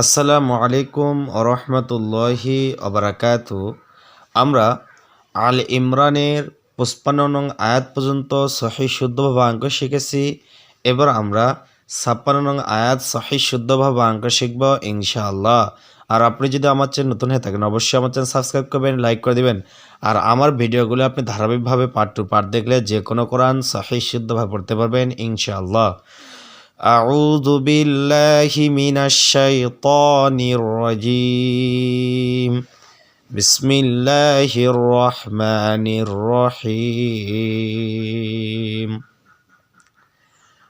আসসালামু আলাইকুম রহমতুল্লাহি অবরাকাতু আমরা আল ইমরানের পঁচপান্ন নং আয়াত পর্যন্ত সহি শুদ্ধভাবে অঙ্ক শিখেছি। এবার আমরা ছাপ্পান্ন নং আয়াত সহি শুদ্ধভাবে অঙ্ক শিখব ইনশাআল্লাহ। আর আপনি যদি আমার চ্যানেল নতুন হয়ে থাকেন, অবশ্যই আমার চ্যানেল সাবস্ক্রাইব করবেন, লাইক করে দিবেন। আর আমার ভিডিওগুলো আপনি ধারাবাহিকভাবে পার্ট টু পার্ট দেখলে যে কোনো কোরআন সহি শুদ্ধভাবে পড়তে পারবেন ইনশাআল্লাহ। أعوذ بالله من الشيطان الرجيم بسم الله الرحمن الرحيم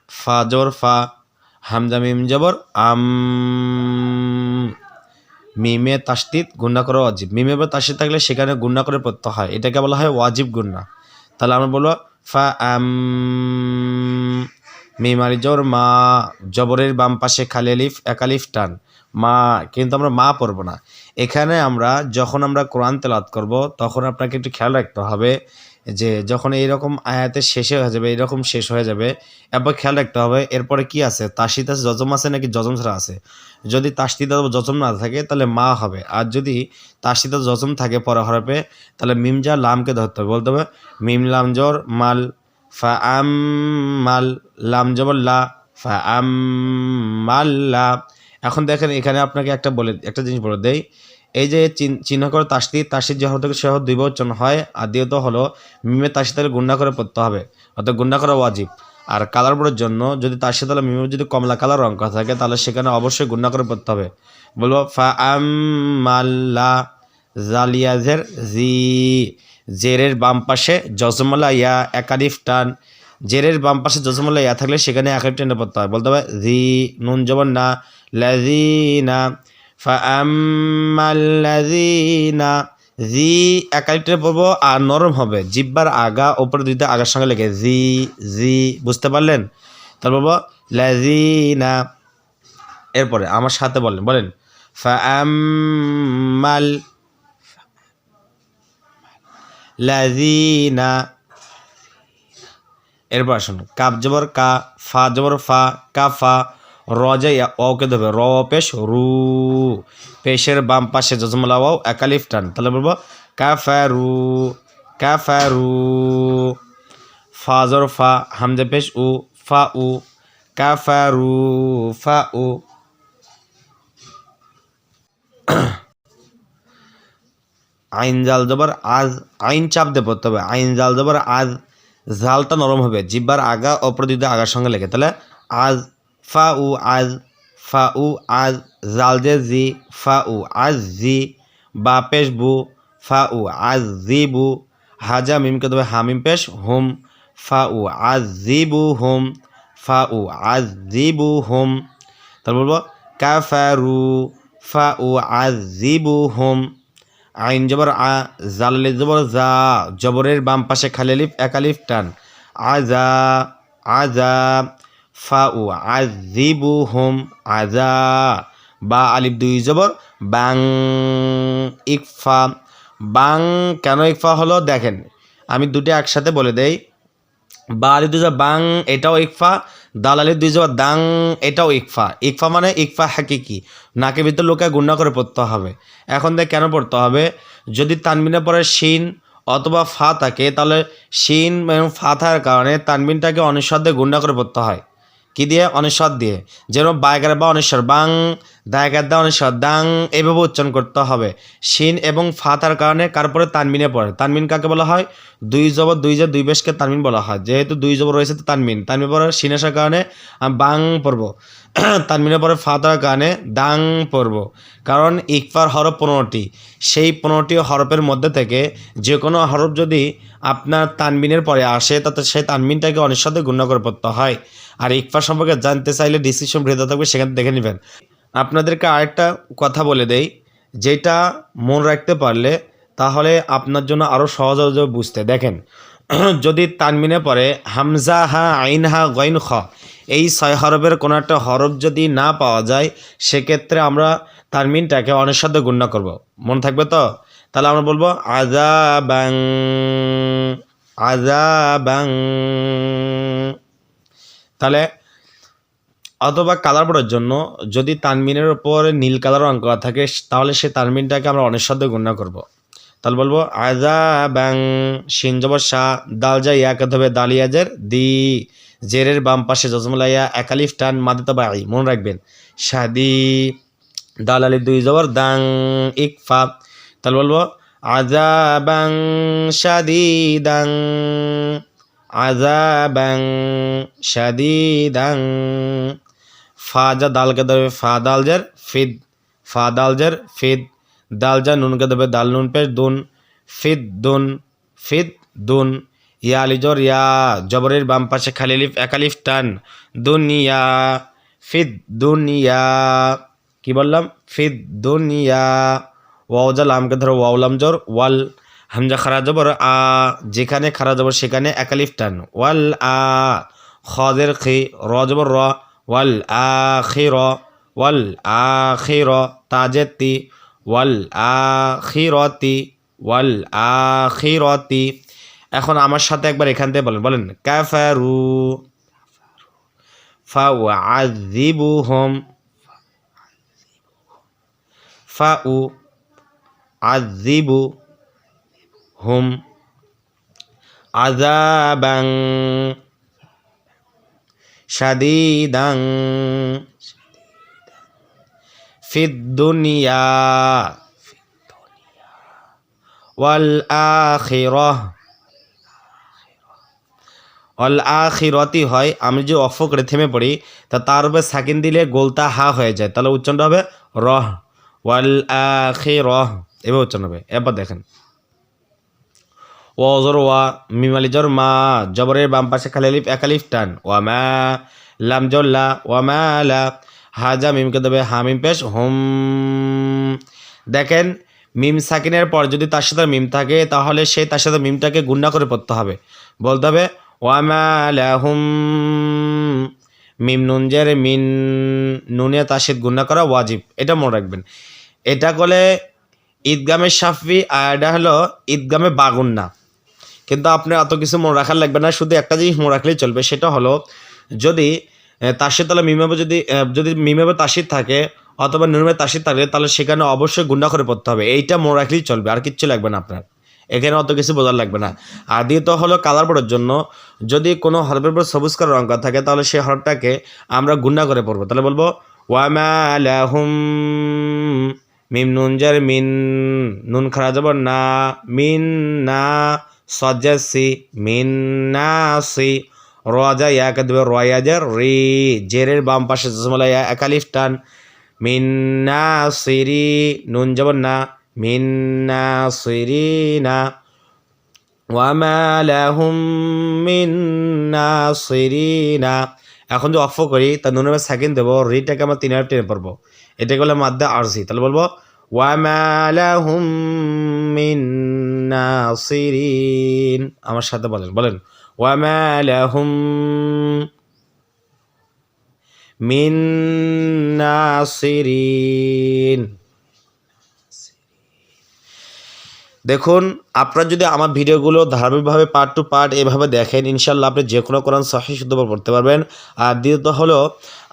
ফাজর ফা হামজা মিম জবর আম মিমে তাসদিদ গুন্না করা ওয়াজিব মিমে বা তাসদিদ থাকলে সেখানে গুন্না করে পড়তে হয় এটাকে বলা হয় ওয়াজিব গুন্না তাহলে আমরা বলবো ফা আম মিমারি জবর মা জবরের বাম পাশে খালি আলিফ একালিফ টান। মা, কিন্তু আমরা মা পড়ব না। এখানে আমরা, যখন আমরা কোরআন তেলাত করব, তখন আপনাকে একটু খেয়াল রাখতে হবে যে, যখন এইরকম আয়াতের শেষে হয়ে যাবে, এইরকম শেষ হয়ে যাবে, এরপর খেয়াল রাখতে হবে, এরপরে কি আছে? তাসিদ আছে, যজম আছে, নাকি যজম ছাড়া আছে? যদি তাসিদ যজম না থাকে, তাহলে মা হবে। আর যদি তাসিদ যজম থাকে পরে হরফে, তাহলে মিমজা লামকে ধরতে হবে। বলতে হবে, মিম লাম জর, মাল ফা আম মাল লাম জবর লা, ফা আম মাল এখন দেখেন এখানে আপনাকে একটা বলে, একটা জিনিস বলে দেই। এই যে চিহ্ন করে তাসদি তাসিদ যে হতে সহ দুই বচন হয়, আর দ্বিতীয়ত হলো মিমে তাসিদ তাহলে গুন্ডা করে পড়তে হবে, অর্থাৎ গুন্ডা করা ওয়াজিব। আর কালার বোর্ডের জন্য যদি তাসিদ তাহলে মিমে যদি কমলা কালার রং করা থাকে, তাহলে সেখানে অবশ্যই গুন্ডা করে পড়তে হবে। বলব, ফা আম মাল্লা জালিয়াজের জি, জেরের বাম পাশে জজমালা, ইয়া, একালিফ, টান জেরের বাম পাশে জজমালা ইয়া থাকলে সেখানে একালিফ টেনে পড়তে হয়। বলতে হবে, জি, নুন জবর না লাজিনা ফাআম্মাল্লাযীনা জি একালিফ টেনে পড়ব আর নরম হবে। জিব্বার আগা ওপরে দুইটা আগার সঙ্গে লেগে, জি জি, বুঝতে পারলেন? তারপর বলব লাজিনা এরপরে আমার সাথে বলেন বলেন ফাআম্মাল, লাযিনা। এরপর আসুন, কাপ জবর কা, ফা জবর ফা কাফা রজা ওকে দেবে র পেশ রু। পেশের বাম পাশে জজমলা ওয়াও একালিফ টান। তাহলে বলব কাফারু কাফারু ফা জবর ফা হামজা পেশ উ, ফা উ কাফারু ফা উ। আইন জাল জবর আজ, আইন চাপ দিয়ে তবে আইন জাল জবর আজ জালটা নরম হবে। জিব্বার আগা অপরদিকে আগার সঙ্গে লেগে। তাহলে আজ ফা উ, আজ ফা উ, আজ জাল যে জি, ফা উ, আজ জি, বা পেশ বু, ফা উ, আজ জি বু, হাজা মিমকে দেবে হামিম পেশ, হুম, ফা উ, আজ জি বু, হুম, ফা উ, আজ জি বু, হুম। তারপর বলব কাফারু ফা উ, আজ জি বু, হুম। আইন জবর আ, জালালি জবর জা, জবরের বাম পাশে খালি আলিফ এক আলিফ টান। আজা আজা ফা উ আজিবু হোম, আজা। বা আলিফ দুই জবর, বাং, ইকফা। বাং কেন ইকফা হলো? দেখেন, আমি দুটো একসাথে বলে দেই। বা আলিফ দুই জবর, বাং, এটাও ইকফা। দাল আলিফ দুই জবা দাং, এটাও ইকফা। ইকফা মানে ইকফা হাকিকি। নাকে ভিতর লোকে গুন্ডা করে পড়তে হবে। এখন দেখ কেন পড়তে হবে? যদি তানবিনের পরে শিন অথবা ফা থাকে, তাহলে শিন এবং ফা থাকার কারণে তানবিনটাকে অনিঃস্বর দিয়ে গুন্ডা করে পড়তে হয়। কি দিয়ে? অনিশ্বর দিয়ে। যেরকম বায়গার বা অনিশ্বর বাং, দায়গার দা অনিশ্বর দাং, এভাবে উচ্চারণ করতে হবে। শিন এবং ফা তার কারণে কারপরে তানমিনে পড়ে তানমিন কাকে বলা হয়? দুই জবর, দুই যে দুই বেশকে তানমিন বলা হয়। যেহেতু দুই জবর রয়েছে, তো তানমিন। তানমিন পরে শিন আসার কারণে বাং পড়ব। তানমিনের পরে ফা থাকার কারণে দাং পড়ব। কারণ ইকফার হরফ পনেরোটি। সেই পনেরোটি হরফের মধ্যে থেকে যে কোনো হরফ যদি আপনার তানবিনের পরে আসে, তাতে সেই তানবিনটাকে সাথে গুণ্য করে পড়তে হয়। আর ইকফা সম্পর্কে জানতে চাইলে ডিসিশন ভেতর থাকবে, সেখানে দেখে নেবেন। আপনাদেরকে আরেকটা কথা বলে দেই, যেটা মন রাখতে পারলে তাহলে আপনার জন্য আরও সহজ বুঝতে। দেখেন, যদি তানমিনে পরে হামজা হা আইন হা গইন খ এই ছয় হরফের কোনো একটা হরফ যদি না পাওয়া যায়, সেক্ষেত্রে আমরা তানমিনটাকে সাথে গুণ্য করব। মনে থাকবে তো? তাহলে আমরা বলব আজা ব্যাং আজা ব্যাং তাহলে অথবা কালার বোর্ডের জন্য যদি তানমিনের ওপর নীল কালার অঙ্ক করা থাকে, তাহলে সেই তানমিনটাকে আমরা অনেক সাথে গুণা করব। তাহলে বলব আজা ব্যাং শিন জবর শাহ দাল যা ইয়াকে হবে দালিয়াজের দি। জেরের বাম পাশে জজমলাইয়া একালিফ টান মাদে তবা আই মনে রাখবেন। শাদি দাল আলি দুই জবর, দাং ইক ফা তাহলে বলব আজাবাং শাদি দাং আজাবাং শাদিদাং ফা যা দালকে দেবে ফা দাল জার, ফিদ। ফা দাল জার, ফিদ। দাল যা নুনকে দেবে দাল নুন পেশ, দুন। ফিদ দুন। ফিদ, দুন। ইয়া আলিজর ইয়া জবরের বাম পাশে খালিলিফ একালিফ টান। দুনিয়া, ফিদ দুনিয়া। কি বললাম? ফিদ দুনিয়া। ওয়াওজা আমকে ধরো ওয়াউলাম জোর, ওয়াল হামজা খারা জবর, আ। যেখানে খারা জবর, সেখানে একালিফ টান। ওয়াল আ। খদের খি, র জবর, র। ওয়াল আ খি, র। ওয়াল আ খি, র। তাজেতি ওয়াল আ খি রতি ওয়াল আ খি রতি এখন আমার সাথে একবার এখান থেকে বলেন বলেন কাফারু ফাউআযিবুহুম। ফাউ আযিবু হুম আযাবাং শাদীদাং ফিদ দুনিয়া ওয়াল আখিরাহ অল আখিরতি হয়, আমি যে অফ করে থেমে পড়ি, তা তার উপরে সাকিন দিলে গোলতা হা হয়ে যায়। তাহলে উচ্চারণটা হবে রহ। ওয়াল আখিরহ। এবার উচ্চারণ হবে। এবার দেখেন। ওজর ওয়া মিমালি জর মা, জবরের বাম পাশে খালি আলিফ একালিফ টান। ওয়া মা লাম জল্লা ওয়া মা লা, হাজা মিমকে দেবে হামিম পেশ, হোম। দেখেন, মিম সাকিনের পর যদি তার সাথে মিম থাকে, তাহলে সেই তার সাথে মিমটাকে গুন্ডা করে পড়তে হবে। বলতে হবে ওয়ামা লাহুম মিম নুন মিন নুনে তাসিদ গুন্ডা করা ওয়াজিব। এটা মনে রাখবেন। এটা করলে ঈদগামে সাফি আর এটা হলো ঈদগামে বাগুন্না। কিন্তু আপনার অত কিছু মনে রাখার লাগবে না, শুধু একটা জিনিস মনে রাখলেই চলবে, সেটা হলো যদি তাসির তাহলে মিমাবে যদি যদি মিমাবে তাসির থাকে, অথবা নুরমে তাসির থাকে তাহলে সেখানে অবশ্যই গুন্ডা করে পড়তে হবে। এইটা মনে রাখলেই চলবে, আর কিচ্ছু লাগবে না আপনার। এখানে অত কিছু বোঝার লাগবে না। আর দ্বিতীয় হলো কালার বোর্ডের জন্য যদি কোনো হরফের উপর সবুজ কালার রঙ করা থাকে, তাহলে সেই হরফটাকে আমরা গুন্ডা করে পড়ব। তাহলে বলব ওয়ামা মিম নুন জার মিন, নুন খারা যাব না, মিন না সজ্জাসি, মিন না সি রজা ইয়াকে দেবে রয়াজার রি, জেরের বাম পাশে একালিফ টান, মিন না সিরি নুন যাব না না সিরি না ওয়ামা লাহুম মিন এখন যে অফ করি তা মধ্যে সেকেন্ড দেবো রিটাকে আমরা তিন টেনে পড়ব। এটাকে বলে মাদ্দা আরসি তাহলে বলব ওয়ামা লাহুম মিন নাসিরিন। আমার সাথে বলেন বলেন ওয়ামা লাহুম মিন নাসিরিন। দেখুন, আপনারা যদি আমার ভিডিওগুলো ধারাবাহিকভাবে পার্ট টু পার্ট এভাবে দেখেন ইনশাল্লাহ আপনি যে কোনো কোরআন সহি, শুদ্ধ পড়তে পারবেন। আর দ্বিতীয়ত হলো,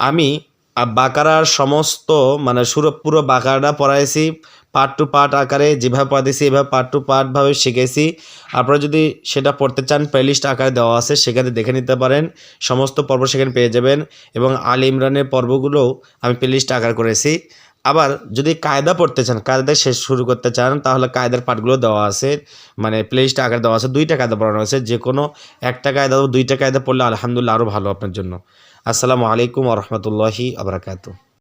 আমি বাকারার সমস্ত মানে সুরপুরো বাকারাটা পড়াইছি। পার্ট টু পার্ট আকারে যেভাবে পড়াইছি এভাবে পার্ট টু পার্টভাবে শিখেছি। আপনারা যদি সেটা পড়তে চান প্লেলিস্ট আকারে দেওয়া আছে, সেখানে দেখে নিতে পারেন। সমস্ত পর্ব সেখানে পেয়ে যাবেন এবং আল ইমরানের পর্বগুলোও আমি প্লেলিস্ট আকার করেছি। আবার যদি কায়দা পড়তে চান কায়দা শেষ শুরু করতে চান, তাহলে কায়দার পার্টগুলো দেওয়া আছে। মানে প্লেলিস্ট আকারে দেওয়া আছে, দুইটা কায়দা পড়ানো আছে। যে কোনো একটা কায়দা দুইটা কায়দা পড়লে আলহামদুলিল্লাহ আরও ভালো আপনার জন্য। আসসালামু আলাইকুম রহমতুল্লাহি আবরাকাতু